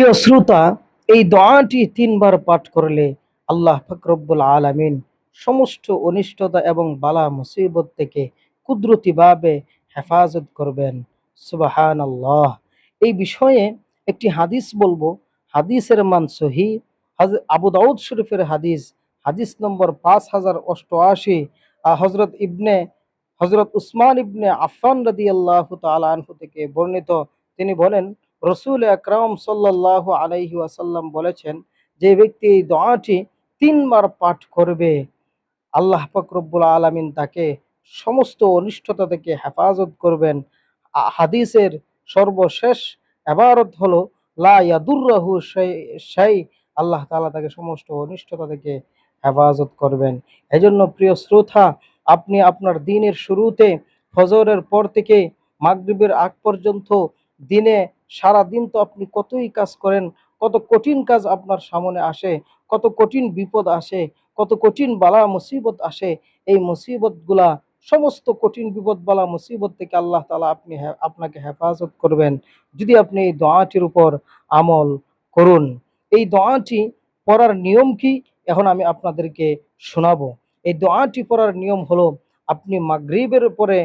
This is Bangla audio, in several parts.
প্রিয় শ্রোতা, এই দোয়াটি তিনবার পাঠ করলে আল্লাহ ফকরব্বুল আলামিন সমস্ত অনিষ্টতা এবং বালা মুসিবত থেকে কুদরতিভাবে হেফাজত করবেন। সুবাহান আল্লাহ এই বিষয়ে একটি হাদিস বলব। হাদিসের মান সহি। আবু দাউদ শরীফের হাদিস হাদিস নম্বর পাঁচ হাজার অষ্টআশি। হজরত ইবনে হজরত উসমান ইবনে আফফান রাদি আল্লাহ আনহু থেকে বর্ণিত। তিনি বলেন রসুল আকরাম সাল্লাহ আলাইহি ওয়াসাল্লাম বলেছেন, যে ব্যক্তি এই দোয়াটি তিনবার পাঠ করবে, আল্লাহ ফকরব্বুল আলমিন তাকে সমস্ত অনিষ্টতা থেকে হেফাজত করবেন। হাদিসের সর্বশেষ এবারত হলো, লা ইয়াদুর্রাহু সেই আল্লাহ তাআলা তাকে সমস্ত অনিষ্টতা থেকে হেফাজত করবেন। এজন্য প্রিয় শ্রোতা, আপনি আপনার দিনের শুরুতে ফজরের পর থেকে মাগরিবের আগ পর্যন্ত দিনে সারা দিন তো আপনি কতই কাজ করেন, কত কঠিন কাজ আপনার সামনে আসে, কত কঠিন বিপদ আসে, কত কঠিন বালা মুসিবত আসে, এই মুসিবতগুলা, সমস্ত কঠিন বিপদ বালা মুসিবত থেকে আল্লাহ তালা আপনি আপনাকে হেফাজত করবেন। যদি আপনি এই দোয়াটির উপর আমল করুন, এই দোয়াটি পড়ার নিয়ম কি? এখন আমি আপনাদেরকে শোনাবো। এই দোয়াটি পড়ার নিয়ম হলো, আপনি মাগরিবের পরে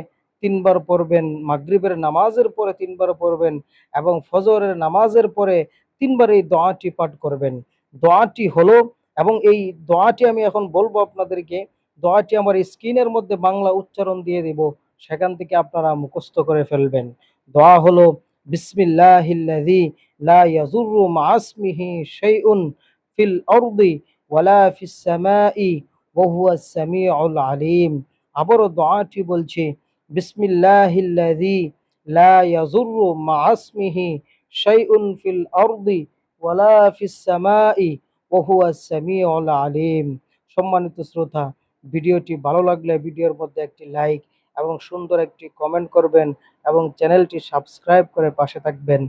তিনবার পড়বেন, মাগরিবের নামাজের পরে তিনবার পড়বেন এবং ফজরের নামাজের পরে তিনবার এই দোয়াটি পাঠ করবেন। দোয়াটি হলো এবং এই দোয়াটি আমি এখন বলব আপনাদেরকে, দোয়াটি আমার স্ক্রিনের মধ্যে বাংলা উচ্চারণ দিয়ে দেব, সেখান থেকে আপনারা মুখস্থ করে ফেলবেন। দোয়া হলো, বিসমিল্লাহিল্লাযী লা ফিল ওয়ালা আলিম। আবারও দোয়াটি বলছি বিসমিল্লাহিল্লাযী লা ইয়াযুররু মা'আসমিহি শাইউন ফিল আরদি ওয়ালা ফিস সামাই ওয়া হুয়াস সামিউল আলিম। সম্মানিত শ্রোতা, ভিডিওটি ভালো লাগলে ভিডিওর মধ্যে একটি লাইক এবং সুন্দর একটি কমেন্ট করবেন এবং চ্যানেলটি সাবস্ক্রাইব করে পাশে থাকবেন।